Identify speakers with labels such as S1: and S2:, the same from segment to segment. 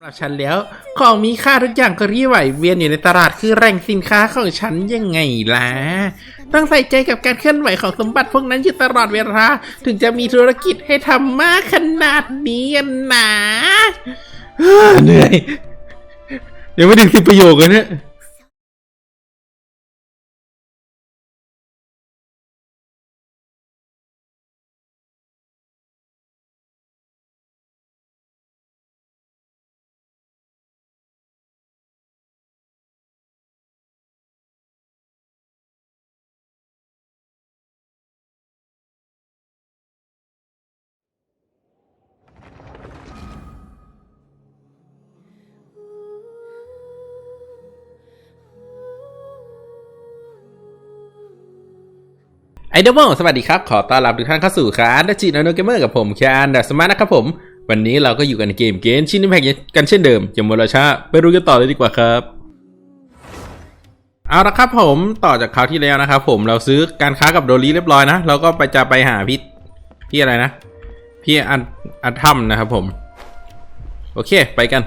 S1: สำหรับฉันแล้ว ของมีค่าทุกอย่างก็รีไหวเวียนอยู่ในตลาดคือแรงสินค้าของฉันยังไงล่ะ ต้องใส่ใจกับการเคลื่อนไหวของสมบัติพวกนั้นอยู่ตลอดเวลา ถึงจะมีธุรกิจให้ทำมากขนาดนี้นะเหนื่อยยังไม่ถึงสิบประโยคเลยเนี่ย ไอเดอร์มสวัสดีครับ ขอต้อนรับทุกท่านเข้าสู่คานดัจิโนโนเกมเมอร์กับผมแคนดัสมานะครับผม วันนี้เราก็อยู่กันในเกมเกมชินนิแพกกันเช่นเดิมอย่ามัวรอช้าไปรู้กันต่อเลยดีกว่าครับ เอาละครับผมต่อจากคราวที่แล้วนะครับผมเราซื้อการค้ากับโดลีเรียบร้อยนะเราก็ไปจะไปหาพี่พี่อะไรนะ พี่อันอันทัมนะครับผม โอเคไปกัน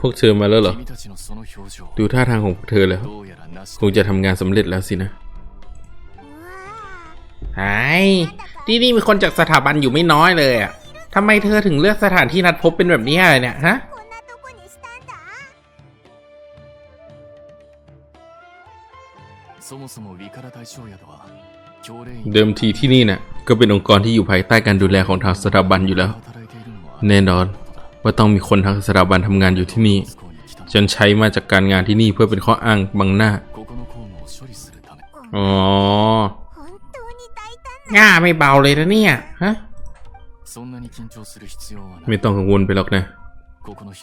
S1: พวกเธอมาแล้วเหรอ ดูท่าทางของพวกเธอแล้ว คงจะทำงานสำเร็จแล้วสินะไอ้ที่นี่มีคนจากสถาบันอยู่ไม่น้อยเลยอะทำไมเธอถึงเลือกสถานที่นัดพบเป็นแบบนี้อะไรเนี่ยฮะ เดิมทีที่นี่นะ่ะก็เป็นองค์กรที่อยู่ภายใต้การดูแลของทางสถาบันอยู่แล้ว แน่นอน ว่าต้องมีคนทางสถาบันทำงานอยู่ที่นี่ จนใช้มาจากการงานที่นี่เพื่อเป็นข้ออ้างบังหน้า อ๋อ
S2: ห
S1: น้าไม่เบาเลยนะเนี่ย ฮะ ไม่ต้องกังวลไปหรอกนะ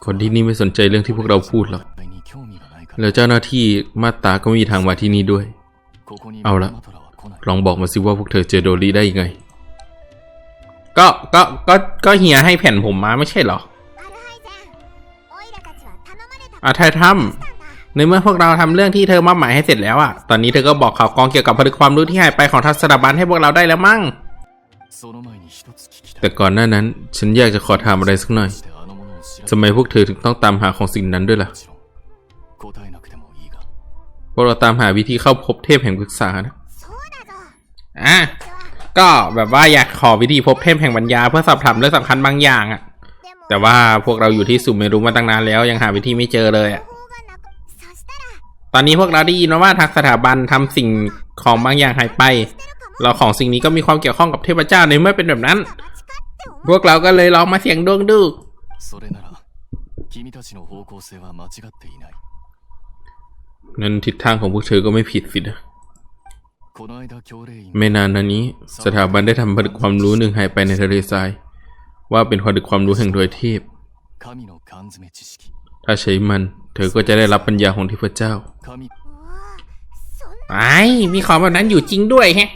S1: คนที่นี่ไม่สนใจเรื่องที่พวกเราพูดหรอก แล้วเจ้าหน้าที่มาตาก็ไม่มีทางมาที่นี่ด้วย เอาละ ลองบอกมาสิว่าพวกเธอเจอโดรีได้ยังไงก็ ก็ ก็ ก็เฮียให้แผ่นผมมาไม่ใช่หรอ อะไททัมในเมื่อพวกเราทำเรื่องที่เธอมอบหมายให้เสร็จแล้วอะ ตอนนี้เธอก็บอกข่าวกองเกี่ยวกับผลึกความรู้ที่หายไปของทัศนบันให้พวกเราได้แล้วมั้ง แต่ก่อนหน้านั้น ฉันอยากจะขอถามอะไรสักหน่อยทำไมพวกเธอถึงต้องตามหาของสิ่งนั้นด้วยล่ะ พวกเราตามหาวิธีเข้าพบเทพแห่งปรึกษานะอะก็แบบว่าอยากขอวิธีพบเทพแห่งปัญญาเพื่อสอบถามเรื่องสำคัญบางอย่างอะ แต่ว่าพวกเราอยู่ที่สุเมรุมาตั้งนานแล้วยังหาวิธีไม่เจอเลยอะตอนนี้พวกเราได้ยินมาว่าทางสถาบันทำสิ่งของบางอย่างหายไป เราของสิ่งนี้ก็มีความเกี่ยวข้องกับเทพเจ้าในเมื่อเป็นแบบนั้น พวกเราก็เลยลองมาเสี่ยงดวงดูนั่นทิศทางของพวกเธอก็ไม่ผิดสินะไม่นานนานี้ สถาบันได้ทำผลิตความรู้หนึ่งหายไปในทะเลทราย ว่าเป็นความดึกความรู้แห่งโดยเทพ ถ้าใช้มัน เธอก็จะได้รับปัญญาของเทพเจ้าไอ้มีของแบบนั้นอยู่จริงด้วยแฮะ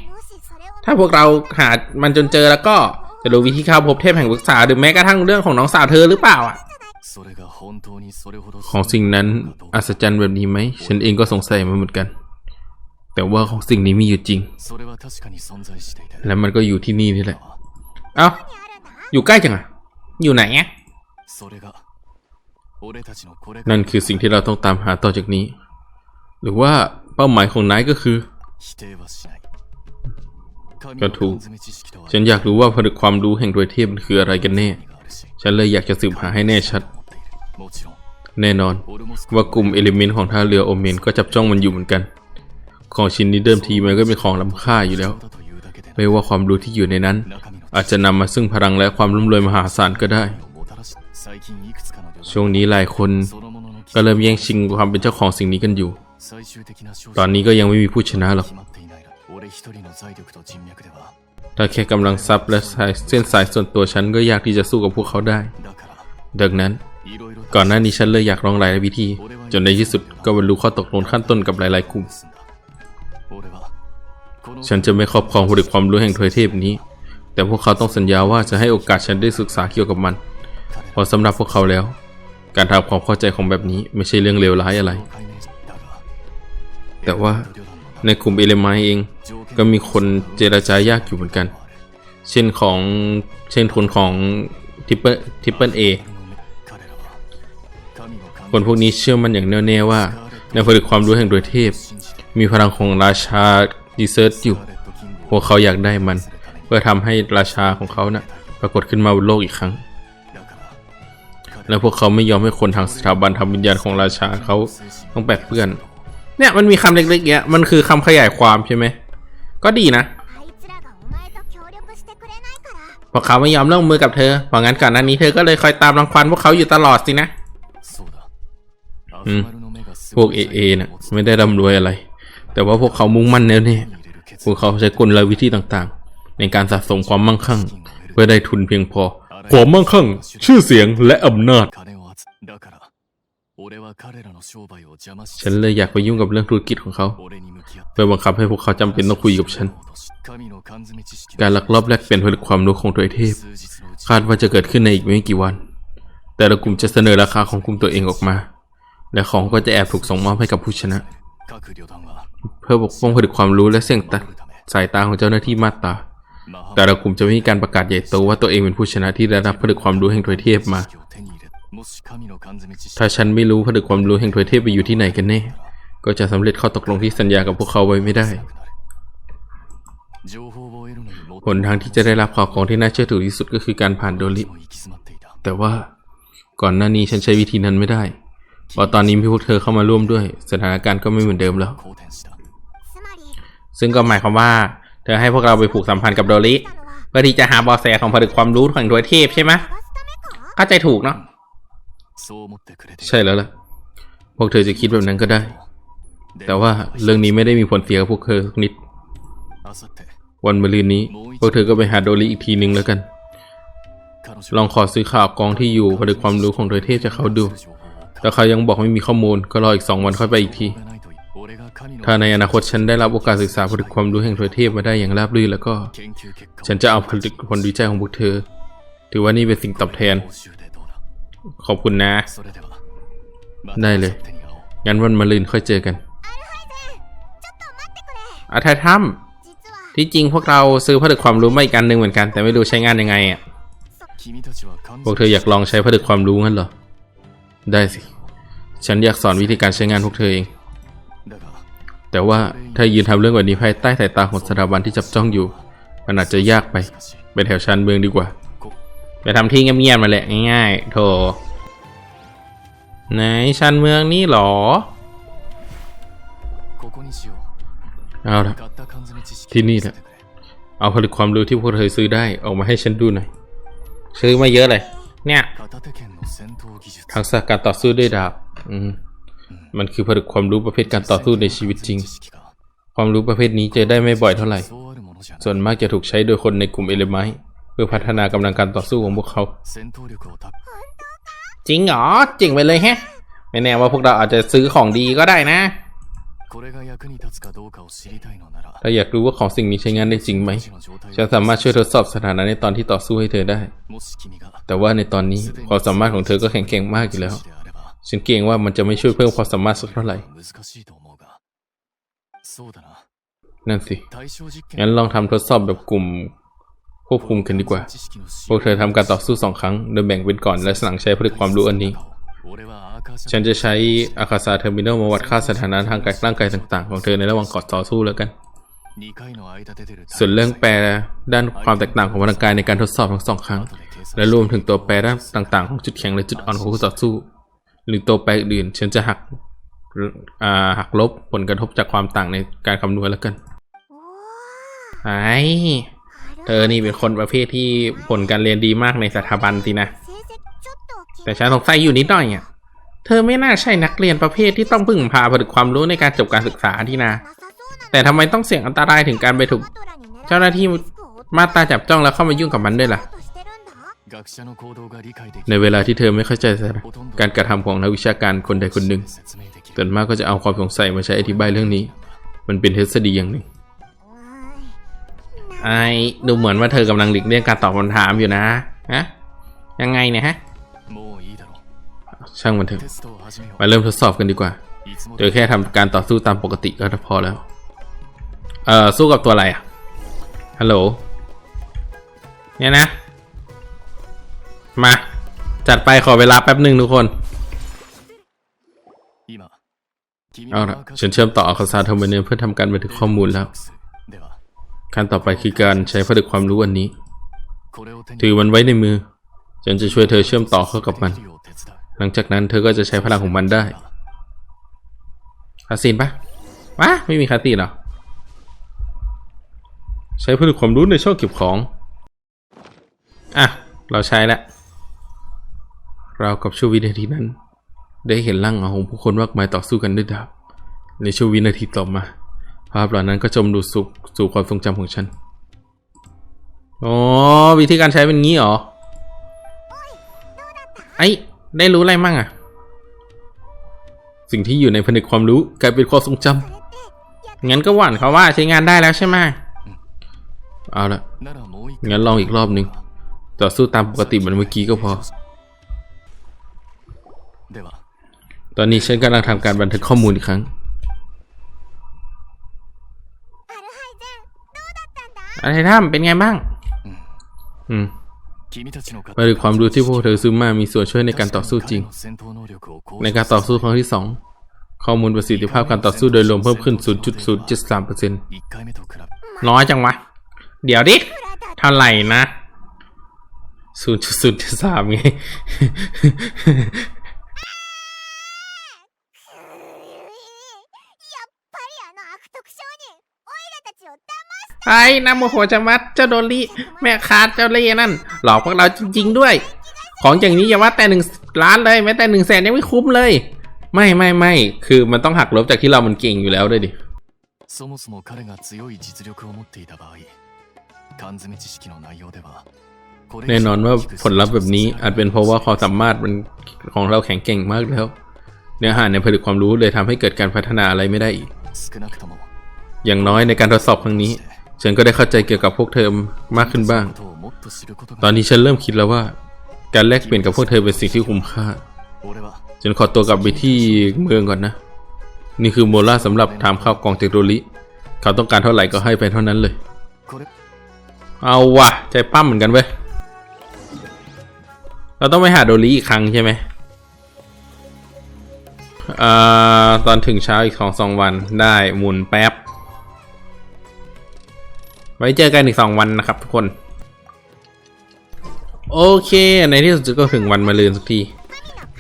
S1: ถ้าพวกเราหามันจนเจอแล้วก็จะรู้วิธีเข้าพบเทพแห่งปรึกษาหรือแม้กระทั่งเรื่องของน้องสาวเธอหรือเปล่าอะ ของสิ่งนั้นอัศจรรย์แบบนี้ไหม ฉันเองก็สงสัยมาเหมือนกัน แต่ว่าของสิ่งนี้มีอยู่จริง และมันก็อยู่ที่นี่นี่แหละ เอา้า อยู่ใกล้จังอะอยู่ไหนอะนั่นคือสิ่งที่เราต้องตามหาต่อจากนี้ หรือว่าเป้าหมายของนายก็คือก็ถูกฉันอยากรู้ว่าผลึกความรู้แห่งดวยเทพมันคืออะไรกันแน่ ฉันเลยอยากจะสืบหาให้แน่ชัด แน่นอน ว่ากลุ่มเอลิเมนต์ของท่าเรือโอเมนก็จับจ้องมันอยู่เหมือนกัน ของชิ้นนี้เดิมทีมันก็เป็นของล้ำค่าอยู่แล้ว ไม่ว่าความรู้ที่อยู่ในนั้น อาจจะนำมาซึ่งพลังและความร่มรวยมหาศาลก็ได้ ช่วงนี้หลายคนก็เริ่มแย่งชิงความเป็นเจ้าของสิ่งนี้กันอยู่ ตอนนี้ก็ยังไม่มีผู้ชนะหรอก ถ้าแค่กำลังทรัพย์และเส้นสายส่วนตัวฉันก็ยากที่จะสู้กับพวกเขาได้ ดังนั้น ก่อนหน้านี้ฉันเลยอยากลองหลายวิธี จนในที่สุดก็บรรลุข้อตกลงขั้นต้นกับหลายๆกลุ่ม ฉันจะไม่ครอบครองผลิตความรู้แห่งถวยเทพนี้ แต่พวกเขาต้องสัญญาว่าจะให้โอกาสฉันได้ศึกษาเกี่ยวกับมันพอสำหรับพวกเขาแล้ว การทำความเข้าใจของแบบนี้ไม่ใช่เรื่องเลวร้ายอะไร แต่ว่าในกลุ่มเอเลมายเองก็มีคนเจรจายากอยู่เหมือนกัน เช่นของเช่นคนของทิปเปิลทิปเปิลเอคนพวกนี้เชื่อมันอย่างแน่วแน่ว่า ในผลิตความรู้แห่งดวงเทพ มีพลังของราชาดีเซิร์ตอยู่ พวกเขาอยากได้มัน พื่อทำให้ราชาของเขานะ่ะปรากฏขึ้นมาบนโลกอีกครั้ง และพวกเขาไม่ยอมให้คนทางสถาบันทำวิญญาณของราชาเขาต้องแปดเปื่อน เนี่ยมันมีคำเล็กๆเนี้ยมันคือคำขยายความใช่ไหม ก็ดีนะพวกเขาไม่ยอมร่วมมือกับเธอ เพราะงั้นก่อนหน้านี้เธอก็เลยคอยตามรังควานพวกเขาอยู่ตลอดสินะพวกเอเอนะ่ะไม่ได้ร่ำรวยอะไร แต่ว่าพวกเขามุ่งมั่นแล้วน่
S3: ย
S1: พวกเขาใช้กลวิธีต่างๆ ในการสะสมความมั่งคั่ง เพื่อได้ทุนเพียงพอ ความมั่งคั่ง ชื่อเสียงและอำนาจ ฉันเลยอยากไปยุ่งกับเรื่องธุรกิจของเขา เพื่อบังคับให้พวกเขาจำเป็นต้องคุยกับฉัน การลักลอบแลกเปลี่ยนผลิตความรู้ของตัวเทพ คาดว่าจะเกิดขึ้นในอีกไม่กี่วัน แต่ละกลุ่มจะเสนอราคาของกลุ่มตัวเองออกมา และของก็จะแอบถูกส่งมอบให้กับผู้ชนะ เพื่อปกป้องผลิตความรู้และเสี่ยงตัดสายตาของเจ้าหน้าที่มาตา แต่เราคุมจะไม่มีการประกาศใหญ่โตว่าตัวเองเป็นผู้ชนะที่ได้รับผลึกความรู้แห่งถวยเทพมา ถ้าฉันไม่รู้ผลึกความรู้แห่งถวยเทพไปอยู่ที่ไหนกันแน่ ก็จะสำเร็จข้อตกลงที่สัญญากับพวกเขาไว้ไม่ได้หนทางที่จะได้รับข่าวของที่น่าเชื่อถือที่สุดก็คือการผ่านโดลิแต่ว่าก่อนหน้านี้ฉันใช้วิธีนั้นไม่ได้พอตอนนี้พี่พวกเธอเข้ามาร่วมด้วย สถานการณ์ก็ไม่เหมือนเดิมแล้ว ซึ่งก็หมายความว่า เธอให้พวกเราไปผูกสัมพันธ์กับโด
S2: ริ
S1: เพื่อที่จะหาบอแสของผลึกความรู้ของดวยเทพใช่ไหมเข้าใจถูกเนาะใช่แล้วล่ะ พวกเธอจะคิดแบบนั้นก็ได้ แต่ว่าเรื่องนี้ไม่ได้มีผลเสียกับพวกเธอสักนิด วันมะรืนนี้ พวกเธอก็ไปหาโดริอีกทีนึงแล้วกัน ลองขอซื้อข่าวกองที่อยู่ผลึกความรู้ของดวยเทพจากเขาดู แต่เขายังบอกไม่มีข้อมูลก็รออีกสองวันค่อยไปอีกที ถ้าในอนาคตฉันได้รับโอกาสศึกษาผลิตความรู้แห่งทวยเทพมาได้อย่างราบรื่นแล้วก็ ฉันจะเอาผลิตผลวิจัยของพวกเธอ ถือว่านี่เป็นสิ่งตอบแทน ขอบคุณนะ ได้เลย งั้นวันมะรืนค่อยเจอกันอาทาย
S2: ถ้ำ
S1: ที่จริงพวกเราซื้อผลิตความรู้มาอีกอันหนึ่งเหมือนกัน แต่ไม่รู้ใช้งานยังไงอะพวกเธออยากลองใช้ผลิตความรู้งั้นเหรอ ได้สิ ฉันอยากสอนวิธีการใช้งานพวกเธอเอง แต่ว่าถ้ายืนทำเรื่องแบบนี้ภายใต้สายตาของสถาบันที่จับจ้องอยู่ มันอาจจะยากไป ไปแถวชั้นเมืองดีกว่า ไปทำที่เงียบๆมาแหละง่ายๆโถไหนชั้นเมืองนี่หรอเอาละที่นี่แหละเอาผลิตความรู้ที่พวกเธอซื้อได้ออกมาให้ฉันดูหน่อยซื้อมาเยอะเลย เนี่ยทักษะการต่อสู้ด้วยดาบ อืม มันคือผลึกความรู้ประเภทการต่อสู้ในชีวิตจริง ความรู้ประเภทนี้จะได้ไม่บ่อยเท่าไหร่ ส่วนมากจะถูกใช้โดยคนในกลุ่มเอเลไมเพื่อพัฒนากำลังการต่อสู้ของพวกเขา จริงเหรอจริงไปเลยแฮะ ไม่แน่ว่าพวกเราอาจจะซื้อของดีก็ได้นะ ถ้าอยากรู้ว่าของสิ่งนี้ใช้งานได้จริงไหมฉันสามารถช่วยทดสอบสถานะในตอนที่ต่อสู้ให้เธอได้ แต่ว่าในตอนนี้ความสามารถของเธอก็แข็งแกร่งมากอยู่แล้ว ฉันเกรงว่ามันจะไม่ช่วยเพิ่มความสามารถสักเท่าไหร่ นั่นสิ งั้นลองทำทดสอบแบบกลุ่มควบคุมกันดีกว่า พวกเธอทำการต่อสู้สองครั้ง โดยแบ่งเป็นก่อนและสลังใช้ผลิตความรู้อันนี้ ฉันจะใช้อาคาซาเทอร์มินัลมาวัดค่าสถานะทางกายร่างกายต่าง ๆ ของเธอในระหว่างกอดต่อสู้แล้วกัน ส่วนเรื่องแปรด้านความแตกต่างของพลังกายในการทดสอบทั้งสองครั้ง และรวมถึงตัวแปรด้านต่าง ๆ ของจุดแข็งและจุดอ่อนของคู่ต่อสู้ หรือตัวแปรอื่นฉันจะหักหักลบผลกระทบจากความต่างในการคำนวณแล้วกันไอเธอนี่เป็นคนประเภทที่ผลการเรียนดีมากในสถาบันสินะ แต่ฉันสงสัยอยู่นิดหน่อยเธอไม่น่าใช่นักเรียนประเภทที่ต้องพึ่งพาผลึกความรู้ในการจบการศึกษาที่นะแต่ทำไมต้องเสี่ยงอันตรายถึงการไปถูก เจ้าหน้าที่มาตาจับจ้องแล้วเข้ามายุ่งกับมันด้วยล่ะ ในเวลาที่เธอไม่เข้าใจการกระทำของนักวิชาการคนใดคนหนึ่งส่วนมากก็จะเอาความสงสัยมาใช้อธิบายเรื่องนี้ มันเป็นทฤษฎีอย่างหนึ่ง ไอดูเหมือนว่าเธอกำลังหลีกเลี่ยงการตอบคำถามอยู่นะฮะยังไงเนี่ยฮะช่างมันเถอะมาเริ่มทดสอบกันดีกว่า โดยแค่ทำการต่อสู้ตามปกติก็พอแล้ว เออสู้กับตัวอะไรอะฮัลโหลเนี่ยนะ มา จัดไปขอเวลาแป๊บหนึ่งทุกคนเอาละฉันเชื่อมต่อข่าซารทมเนียเพื่อทำการบันทึกข้อมูลแล้ว ขั้นต่อไปคือการใช้ผลึกความรู้อันนี้ ถือมันไว้ในมือ ฉันจะช่วยเธอเชื่อมต่อเข้ากับมัน หลังจากนั้นเธอก็จะใช้พลังของมันได้คาสินปะวะไม่มีคาสินหรอ ใช้ผลึกความรู้ในช่องเก็บของ อะ เราใช้แล้ว เรากับช่วงวินาทีนั้น ได้เห็นร่างของผู้คนมากมายต่อสู้กันด้วยดาบ ในช่วงวินาทีต่อมา ภาพเหล่านั้นก็จมดูสู่สู่ความทรงจำของฉัน อ๋อ วิธีการใช้เป็นงี้หรอ ไอ้ ได้รู้อะไรมั่งอะสิ่งที่อยู่ในผนึกความรู้กลายเป็นความทรงจำงั้นก็หวั่นเขาว่าใช้งานได้แล้วใช่ไหมเอาละงั้นลองอีกรอบหนึ่งต่อสู้ตามปกติเหมือนเมื่อกี้ก็พอ ตอนนี้ฉันกำลังทำการบันทึกข้อมูลอีกครั้งอะไรท่ามเป็นไงบ้าง อืมมความรู้ที่พวกเธอซื้อมามีส่วนช่วยในการต่อสู้จริง ในการต่อสู้ครั้งที่สองข้อมูลประสิทธิภาพการต่อสู้โดยรวมเพิ่มขึ้น 0.073%น้อยจังวะ เดี๋ยวดิ เท่าไหร่นะ 0.073ไง ไอ้น้ำโมโหจะมัดเจ้าโดลีแม่ค้าเจ้าเล่นั่น หลอกพวกเราจริง ๆ ด้วย ของอย่างนี้อย่าว่าแต่หนึ่งล้านเลยแม้แต่หนึ่งแสนยังไม่คุ้มเลย ไม่ไม่ไม่คือมันต้องหักลบจากที่เรามันเก่งอยู่แล้วด้วยดิ
S3: そもそも彼が強い実力を持っていた場合缶詰知識の内容ではこれ以上
S1: แน่นอนว่า
S3: 大きく
S1: ผลลัพธ์แบบนี้อาจเป็นเพราะว่าความสามารถมันของเราแข็งเก่งมากแล้ว เนื้อหาในผลิตความรู้เลยทำให้เกิดการพัฒนาอะไรไม่ได้อีก
S3: 少なくとも
S1: อย่างน้อยในการทดสอบครั้งนี้ ฉันก็ได้เข้าใจเกี่ยวกับพวกเธอมากขึ้นบ้าง ตอนนี้ฉันเริ่มคิดแล้วว่า การแลกเปลี่ยนกับพวกเธอเป็นสิ่งที่คุ้มค่า ฉันขอตัวกลับไปที่เมืองก่อนนะ นี่คือโมล่าสำหรับถามข้าวกล่องเทคโนโลยีเขาต้องการเท่าไหร่ก็ให้ไปเท่านั้นเลย เอาวะใจปั้มเหมือนกันเว้ย เราต้องไปหาโดรีอีกครั้งใช่ไหมอ่าตอนถึงเช้าอีกสองสองวันได้หมุนแป๊บ ไว้เจอกันอีกสองวันนะครับทุกคน โอเค ในที่สุดก็ถึงวันมาลืนสักที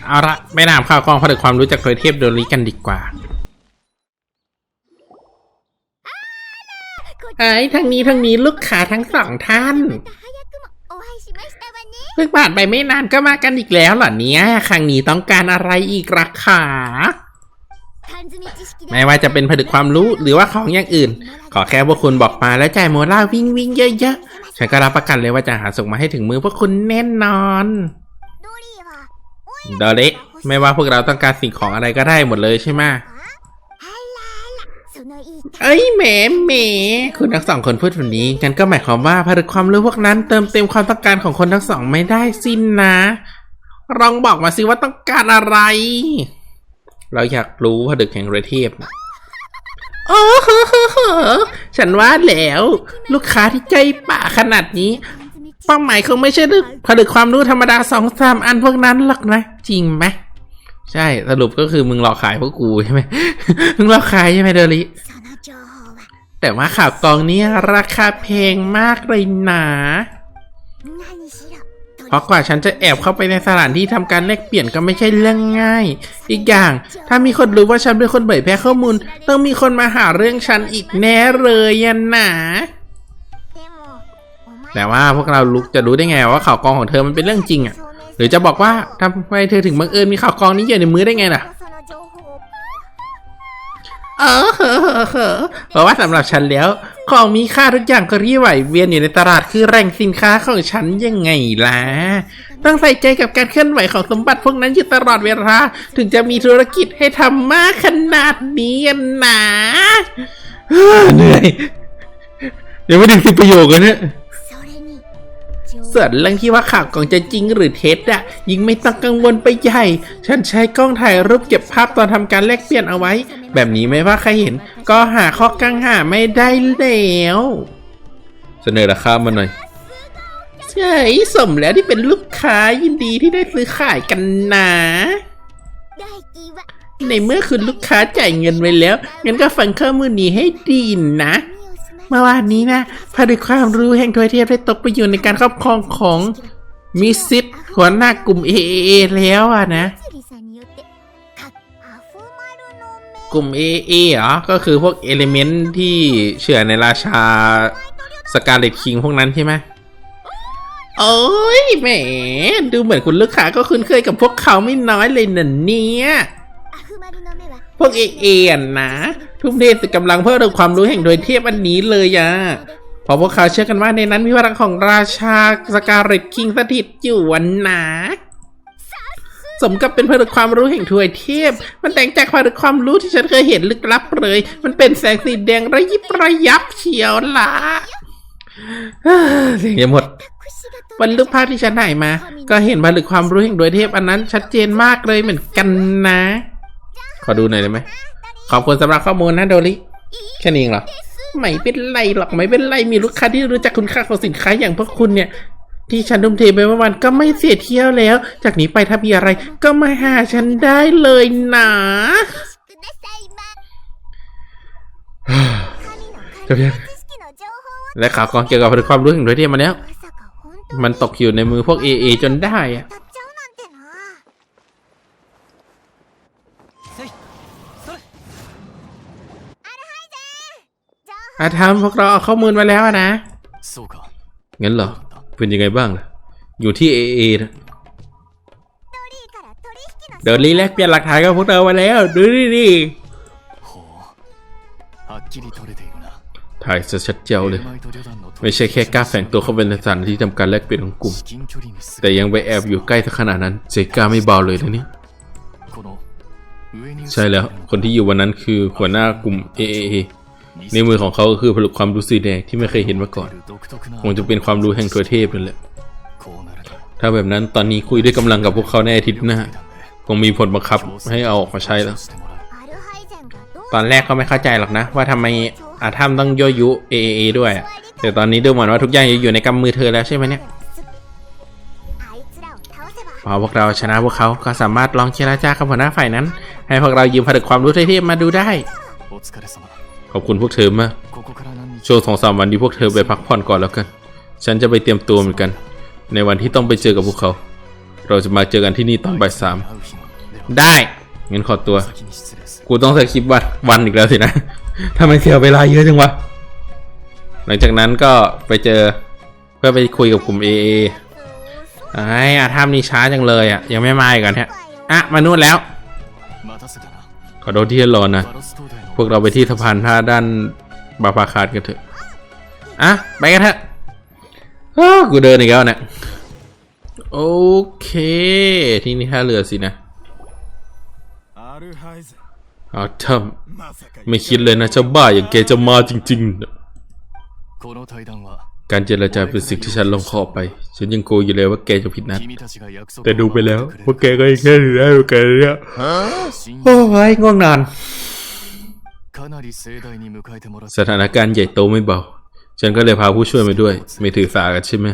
S1: เอาละไม่นามข้าวของผลิตความรู้จากเดยเทพโดนี้กันดีกว่าไอ้ทางนี้ทางนี้ลูกค้าทั้งสองท่านเพิ่งผ่านไปไม่นานก็มากันอีกแล้วเหรอเนี่ยครั้งนี้ต้องการอะไรอีกราคาไม่ว่าจะเป็นผลึกความรู้หรือว่าของอย่างอื่น ขอแค่พวกคุณบอกมาแล้วจ่ายโมล่าวิ่งวิ่งเยอะๆ ฉันก็รับประกันเลยว่าจะหาส่งมาให้ถึงมือพวกคุณแน่นอนดอเละไม่ว่าพวกเราต้องการสิ่งของอะไรก็ได้หมดเลยใช่ไหมเอ้ยแหมแหมคุณทั้งสองคนพูดแบบนี้กันก็หมายความว่าผลึกความรู้พวกนั้นเติมเต็มความต้องการของคนทั้งสองไม่ได้สิ้นนะลองบอกมาสิว่าต้องการอะไร เราอยากรู้ผลึกแห่งเรเทีย โอ้โหฉันว่าแล้ว ลูกค้าที่ใจป่าขนาดนี้เป้าหมายคงไม่ใช่เรื่องผลิตความรู้ธรรมดาสองสามอันพวกนั้นหรอกนะ จริงไหมใช่สรุปก็คือมึงหลอกขายพวกกูใช่ไหมมึงหลอกขายใช่ไหมเดลิแต่ว่าข่าวกองนี้ราคาแพงมากเลยนะ เพราะกว่าฉันจะแอบเข้าไปในสถานที่ทำการแลกเปลี่ยนก็ไม่ใช่เรื่องง่าย อีกอย่าง ถ้ามีคนรู้ว่าฉันเป็นคนเผยแพร่ข้อมูล ต้องมีคนมาหาเรื่องฉันอีกแน่เลยยัน
S2: หนา
S1: แต่ว่าพวกเราลุกจะรู้ได้ไงว่าข่าวกองของเธอมันเป็นเรื่องจริงอะ หรือจะบอกว่าทำไมเธอถึงบังเอิญมีข่าวกองนี้อยู่ในมือได้ไงล่ะเออเพราะว่าสำหรับฉันแล้ว ของมีค่าทุกอย่างก็รี่ไหวเวียนอยู่ในตลาดคือแรงสินค้าของฉันยังไงล่ะ ต้องใส่ใจกับการเคลื่อนไหวของสมบัติพวกนั้นอยู่ตลอดเวลา ถึงจะมีธุรกิจให้ทำมากขนาดนี้นะเหนื่อยเดี๋ยวไม่ถึงสิประโยคเลยเนี่ย ส่วนเรื่องที่ว่าข่าวกล่องจะจริงหรือเท็จอะยิ่งไม่ต้องกังวลไปใหญ่ ฉันใช้กล้องถ่ายรูปเก็บภาพตอนทำการแลกเปลี่ยนเอาไว้ แบบนี้ไม่ว่าใครเห็น ก็หาข้อกังหาไม่ได้แล้วเสนอราคามาหน่อยใช่สมแล้วที่เป็นลูกค้ายินดีที่ได้ซื้อขายกันนะในเมื่อคุณลูกค้าจ่ายเงินไว้แล้วงั้นก็ฟังข้อมูลนี้ให้ดีนะ เมื่อวานนี้นะผลิตความรู้แห่งทวยเทียบได้ตกไปอยู่ในการครอบครองของมิซิปหัวหน้ากลุ่ม AAA แล้วอะนะ กลุ่ม AA เหรอ ก็คือพวกเอลิเมนต์ที่เชื่อในราชาสกาเลตคิงพวกนั้นใช่ไหมโอ้ยแหม ดูเหมือนคุณลูกค้าก็คุ้นเคยกับพวกเขาไม่น้อยเลยน่ะเนี่ย พวก AA อะนะ ทุ่มเทสุดกำลังเพื่อเรื่องความรู้แห่งโดยเทพอันนี้เลยอะเพราะพวกเขาเชื่อกันว่าในนั้นมีพลังของราชาสกาเลตคิงสถิตอยู่นนะสมกับเป็นผลึกความรู้แห่งถวยเทพ มันแต่งจากผลึกความรู้ที่ฉันเคยเห็นลึกลับเลย มันเป็นแสงสีแดงระยิบระยับเฉียวละเสียงจะหมด
S2: 私が
S1: บนรูปภาพที่ฉันถ่ายมา ก็เห็นผลึกความรู้แห่งดวยเทพอันนั้นชัดเจนมากเลยเหมือนกันนะ ขอดูหน่อยได้ไหมขอบคุณสำหรับข้อมูลนะโดริแค่นี้เหรอไม่เป็นไรหรอกไม่เป็นไรมีลูกค้าที่รู้จักคุณค่าของสินค้าอย่างพวกคุณเนี่ย ที่ฉันทุ่มเทไปเมื่อวันก็ไม่เสียเที่ยวแล้ว จากนี้ไปถ้ามีอะไรก็มาหาฉันได้เลยนะจบยังและข่าวกองเกี่ยวกับความรู้ถึงด้วยเทียมาแล้ว มันตกอยู่ในมือพวกเอเอจนได้อะ อาทำพวกเราเอาข้อมูลมาแล้วนะ งั้นเหรอ เป็นยังไงบ้างล่ะ อยู่ที่
S2: เอเอนะ
S1: เดี๋ลีแลกเปลี่ยนหลักฐานกับพวกเธอมาแล้ว ดูดิดิถ่ายซะชัดเจ้าเลย ไม่ใช่แค่กล้าแฝงตัวเข้าเป็นสันที่ทำการแลกเปลี่ยนของกลุ่ม แต่ยังไปแอบอยู่ใกล้ขนาดนั้น เจก้าไม่เบาเลยนะนี่ใช่แล้ว คนที่อยู่วันนั้นคือหัวหน้ากลุ่มเ AAA ในมือของเขาก็คือผลึกความรู้สีแดงที่ไม่เคยเห็นมาก่อน คงจะเป็นความรู้แห่งทวเทพนั่นแหละ ถ้าแบบนั้นตอนนี้คุยด้วยกำลังกับพวกเขาในอาทิตย์หน้าคงมีผลบังคับให้เอาออกมาใช้แล้ว ตอนแรกก็ไม่เข้าใจหรอกนะ ว่าทำไมอาทัมต้องย่อยุ AAA ด้วยแต่ตอนนี้ดูเหมือนว่าทุกอย่างอยู่ในกำมือเธอแล้วใช่ไหมเนี่ยพอพวกเราชนะพวกเขาก็สามารถลองเจรจากับหัวหน้าฝ่ายนั้น ให้พวกเรายืมผลึกความรู้เทพมาดูได้ ขอบคุณพวกเธอมาก ช่วงสองสามวันที่พวกเธอไปพักผ่อนก่อนแล้วกัน ฉันจะไปเตรียมตัวเหมือนกัน ในวันที่ต้องไปเจอกับพวกเขา เราจะมาเจอกันที่นี่ตอนบ่ายสาม ได้งั้นขอตัว กูต้องใส่คลิปวัดวันอีกแล้วสินะทำไมเสียเวลาเยอะจังวะ หลังจากนั้นก็ไปเจอเพื่อไปคุยกับกลุ่มเอเอไอ้อะถ้ำนี้ช้าจังเลยอะ ยังไม่มาอีกกันฮะ อะ มานู่นแล้ว ขอโทษที่รอนะ วกเราไปที่สะพานท่าด้านบาฟาคาดกันเถอะ อะ ไปกันเถอะกูเดินอีกแล้วเนะี่ยโอเค ที่นี่ท่าเรือสินะอาทำไม่คิดเลยนะเจ้าบ้าอย่างแกจะมาจริงๆ การเจรจาเป็นสิ่งที่ฉันลงคอไป ฉันยังโกอยู่เลยว่าแกจะผิดนัด แต่ดูไปแล้วว่าแกก็ยังแค่ถือได้แกเนี่ยโอ้ยง่วงนาน สถานการณ์ใหญ่โตไม่เบา ฉันก็เลยพาผู้ช่วยมาด้วย ไม่ถือสากันใช่ไหม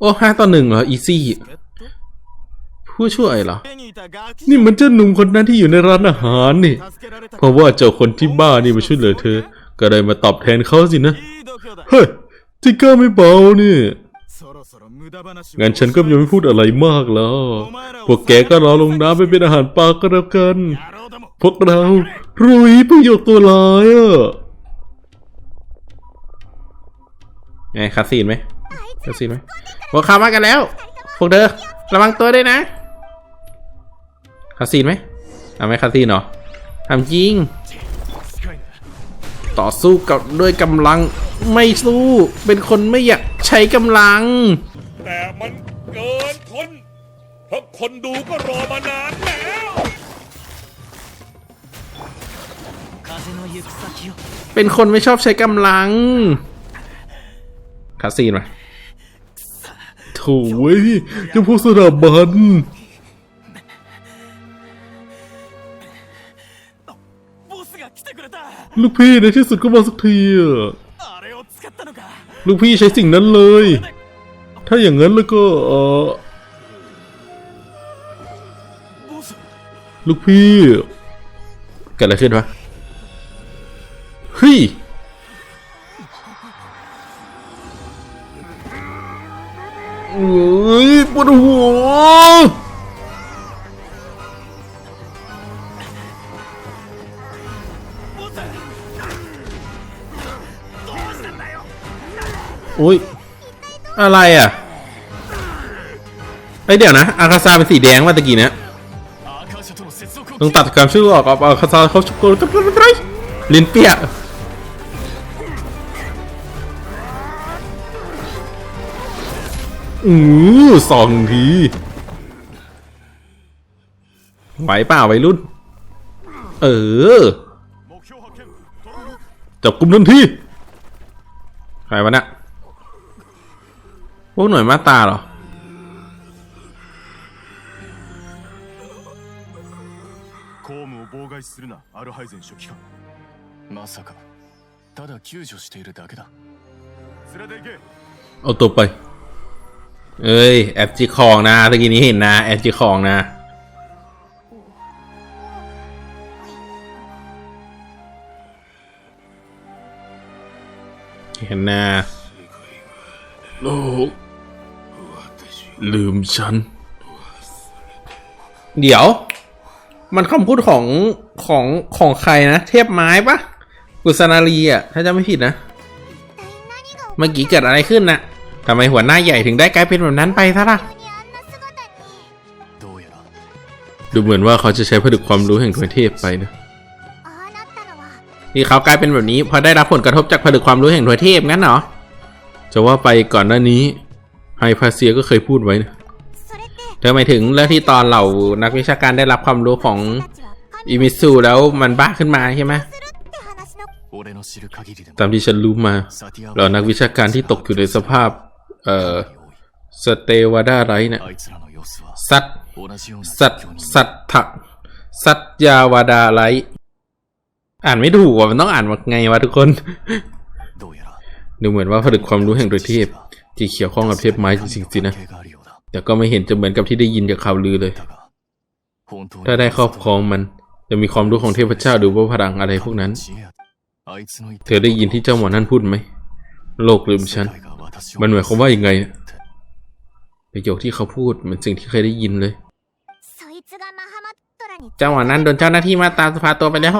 S1: โอ้ห้าต่อหนึ่งเหรอ อีซี่ ผู้ช่วยเหรอ นี่มันเจ้าหนุ่มคนนั้นที่อยู่ในร้านอาหารนี่ เพราะว่าเจ้าคนที่บ้านี่มาช่วยเหลือเธอ ก็เลยมาตอบแทนเขาสินะ เฮ้ยจิก้าไม่เบานี่งั้นฉันก็ยังไม่พูดอะไรมากแล้ว พวกแกก็รอลงน้ำไปเป็นอาหารปลาก็แล้วกัน พวกเรารุยประโยชน์ตัวร้ายอะไงคาสีนไหมคาสีนไหมพวกเขามากันแล้ว พวกเธอระวังตัวด้วยนะคาสีนไหมทำไหมคาสีนเหรอทำจริง ต่อสู้กับด้วยกำลังไม่สู้ เป็นคนไม่อยากใช้กำลัง
S4: แต่มันเกินทนเพราะคนดูก็รอมานานแล้ว
S1: เป็นคนไม่ชอบใช้กำลังคาซีนไหมถ่เจ้าพวกสนับบันลูกพี่ในที่สุดก็มาสักทีลูกพี่ใช้สิ่งนั้นเลย ถ้าอย่างนั้นแล้วก็เออลูกพี่เกิดอะไรขึ้นวะ เฮ้ยเอ้ยปวดหัวอุ้ยอะไรอะไอเดี๋ยวนะ อาคาซาเป็นสีแดงว่าตะกี้นะต้องตัดการชื่อออกเอาอาคาซาเขาชุกโกนกับอะไรลินเปีย อือสองที ไหวเปล่าวัยรุ่น เออ
S5: 目標発見トライ
S1: จับกลุ่มทันทีใครวะเนี่ยพวกหน่วยมาตราเหรอ
S5: 公務を妨害するなアルハイゼン書記官
S3: まさかただ救助しているだけだ
S5: 連れて行け
S1: เอาตัวไป เอ้ยแอบจิคองนะตะกี้นี้เห็นนะแอบจิคองนะเห็นนะโลกลืมฉัน เดี๋ยว มันคำพูดของของของใครนะ เทพไม้ปะกุศนาลีอะถ้าจะไม่ผิดนะ เมื่อกี้เกิดอะไรขึ้นนะ่ะ ทำไมหัวหน้าใหญ่ถึงได้กลายเป็นแบบนั้นไปซะล่ะ ดูเหมือนว่าเขาจะใช้ผลึกความรู้แห่งทวยเทพไปนะ นี่เขากลายเป็นแบบนี้เพราะได้รับผลกระทบจากผลึกความรู้แห่งทวยเทพงั้นเหรอ จะว่าไปก่อนหน้านี้ไฮพาเซียก็เคยพูดไว้นะเธอหมายถึงเรื่องที่ตอนเหล่านักวิชาการได้รับความรู้ของอิมิสูแล้วมันบ้าขึ้นมาใช่ไหมตามที่ฉันรู้มาเหล่านักวิชาการที่ตกอยู่ในสภาพ เอ่อสเตวาดาไรเนี่ยสัตสัตสัตถะสัตยาวาดาไรอ่านไม่ถูกว่ะมันต้องอ่านว่าไงวะทุกคน ดูเหมือนว่าผลึกความรู้แห่งโดยเทพที่เขี่ยวข้องกับเทพไม้จริงๆนะ แต่ก็ไม่เห็นจะเหมือนกับที่ได้ยินจากข่าวลือเลย ถ้าได้ครอบครองมัน จะมีความรู้ของเทพเจ้าหรือว่าพลังอะไรพวกนั้น เธอได้ยินที่เจ้าหมอนั่นพูดไหม โลกลืมฉัน มันหมายความว่าอย่างไงประโยคที่เขาพูดเหมือนสิ่งที่เคยได้ยินเลยจังหวะนั้นโดนเจ้าหน้าที่มาตามสภาตัวไปแล้ว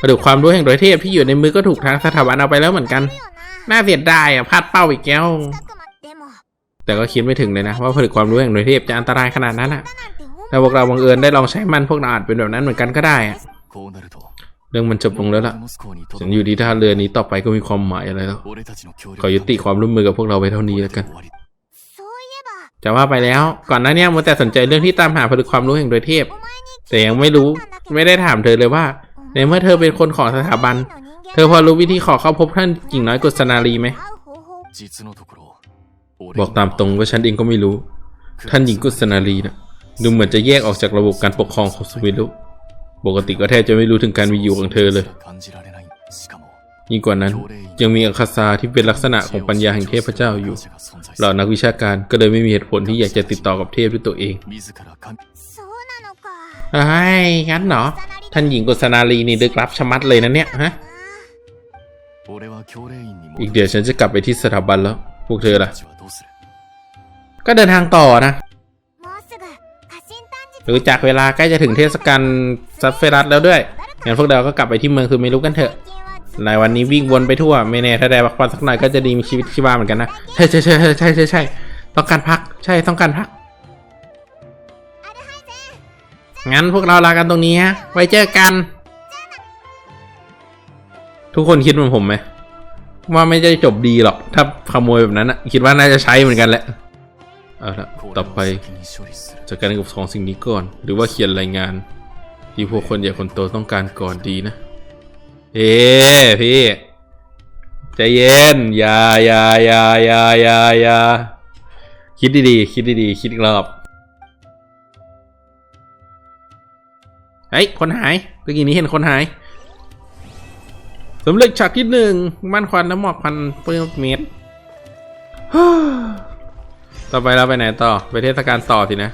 S2: กระ
S1: ดูกความรู้แห่งโดยเทพที่อยู่ในมือก็ถูกทางสถาบันเอาไปแล้วเหมือนกัน น่าเสียดายอะพลาดเป้าอีกแก้ว แต่ก็คิดไม่ถึงเลยนะว่าผลึกความรู้แห่งโดยเทพจะอันตรายขนาดนั้นอะแต่พวกเราบังเอิญได้ลองใช้มันพวกเราอาจเป็นแบบนั้นเหมือนกันก็ได้อะ เรื่องมันจบลงแล้วล่ะ ฉันอยู่ที่ท่าเรือนี้ต่อไปก็มีความหมายอะไรแล้ว ขอยุติความร่วมมือกับพวกเราไปเท่านี้แล้วกัน จะว่าไปแล้ว ก่อนหน้านี้มัวแต่สนใจเรื่องที่ตามหาผลึกความรู้แห่งโดยเทพ แต่ยังไม่รู้ไม่ได้ถามเธอเลยว่า ในเมื่อเธอเป็นคนของสถาบัน เธอพอรู้วิธีขอเข้าพบท่านหญิงน้อยกุศนารีไหม บอกตามตรงว่าฉันเองก็ไม่รู้ ท่านหญิงกุศนารีนะดูเหมือนจะแยกออกจากระบบการปกครองของสวิลุ ปกติก็แทบจะไม่รู้ถึงการมีอยู่ของเธอเลย ยิ่งกว่านั้นยังมีอังคาซาที่เป็นลักษณะของปัญญาแห่งเทพเจ้าอยู่ เหล่านักวิชาการก็เลยไม่มีเหตุผลที่อยากจะติดต่อกับเทพด้วยตัวเองไอ้งั้นเหรอ ท่านหญิงกุศนาลีนี่ดึกรับชะมัดเลยนะเนี่ยฮะ อีกเดี๋ยวฉันจะกลับไปที่สถาบันแล้ว พวกเธอล่ะ ก็เดินทางต่อนะ รือจากเวลาใกล้จะถึงเทศกาลซัฟเฟรัสแล้วด้วยงั้นพวกเราก็กลับไปที่เมืองคือไม่รู้กันเถอะในวันนี้วิ่งวนไปทั่วไม่แน่ถ้าได้พักผ่อนสักหน่อยก็จะดีมีชีวิตชีวาเหมือนกันนะใช่ใช่ใช่ใช่ใช่ใช่ต้องการพักใช่ต้องการพักงั้นพวกเราลากันตรงนี้ฮะไว้เจอกัน ทุกคนคิดเหมือนผมไหมว่าไม่จะจบดีหรอก ถ้าขโมยแบบนั้นนะคิดว่าน่าจะใช้เหมือนกันแหละ เอาละต่อไปจัดการกับของสิ่งนี้ก่อน หรือว่าเขียนรายงาน ที่พวกคนใหญ่คนโตต้องการก่อนดีนะ เอ๊พี่ใจเย็นอย่าอย่าอย่าอย่าอย่าอย่าคิดดีๆคิดดีๆคิดอีกรอบเฮ้ยคนหายเมื่อกี้นี้เห็นคนหายสำเร็จฉากที่หนึ่งม่านควันและหมอกพันเปื้อนเม็ด
S6: ต่อไปเราไปไหนต่อ ไปเทศกาลต่อสินะ